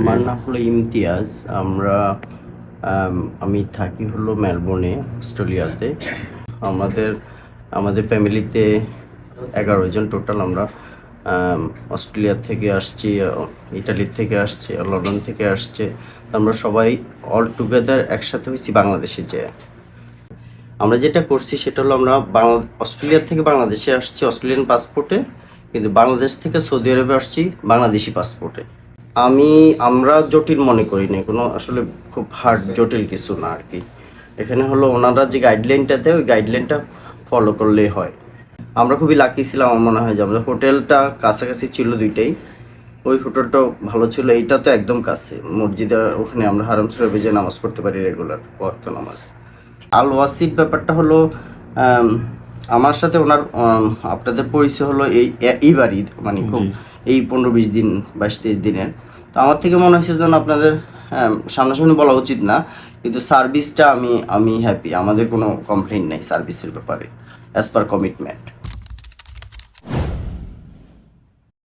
আমার নাম হলো ইমতিয়াজ। আমরা, আমি থাকি হলো মেলবোর্নে, অস্ট্রেলিয়াতে। আমাদের আমাদের ফ্যামিলিতে এগারো জন টোটাল আমরা অস্ট্রেলিয়া থেকে আসছি ইটালি থেকে আসছি, লন্ডন থেকে আসছে। আমরা সবাই অল টুগেদার একসাথে হয়েছি বাংলাদেশে যে। আমরা যেটা করছি সেটা হলো আমরা বাংলা অস্ট্রেলিয়া থেকে বাংলাদেশে আসছি, অস্ট্রেলিয়ান পাসপোর্টে কিন্তু বাংলাদেশ থেকে সৌদি আরবে আসছি, বাংলাদেশি পাসপোর্টে আমি, আমরা জটিল মনে করি না কোনো আসলে খুব হার্ড জটিল কিছু না আর কি। এখানে হলো ওনারা যে গাইডলাইনটা দেয়, ওই গাইডলাইনটা ফলো করলেই হয়। আমরা খুবই লাকি ছিলাম, আমার মনে হয় যে আমাদের হোটেলটা কাছাকাছি ছিল দুইটাই। ওই হোটেলটাও ভালো ছিল, এইটা তো একদম কাছে। মসজিদে ওখানে আমরা হারাম শরীফে যে নামাজ পড়তে পারি রেগুলার ওয়াক্ত নামাজ। আল ওয়াসির ব্যাপারটা হলো আমার সাথে ওনার আপনাদের পরিচয় হলো এই এইবারই মানে খুব এই পনেরো বিশ দিন বাইশ তেইশ দিনের। তো আমার থেকে মনে হয়েছে যেন আপনাদের হ্যাঁ, সামনাসামনি বলা উচিত না কিন্তু সার্ভিসটা আমি আমি হ্যাপি আমাদের কোনো কমপ্লেন নেই সার্ভিসের ব্যাপারে অ্যাজ পার কমিটমেন্ট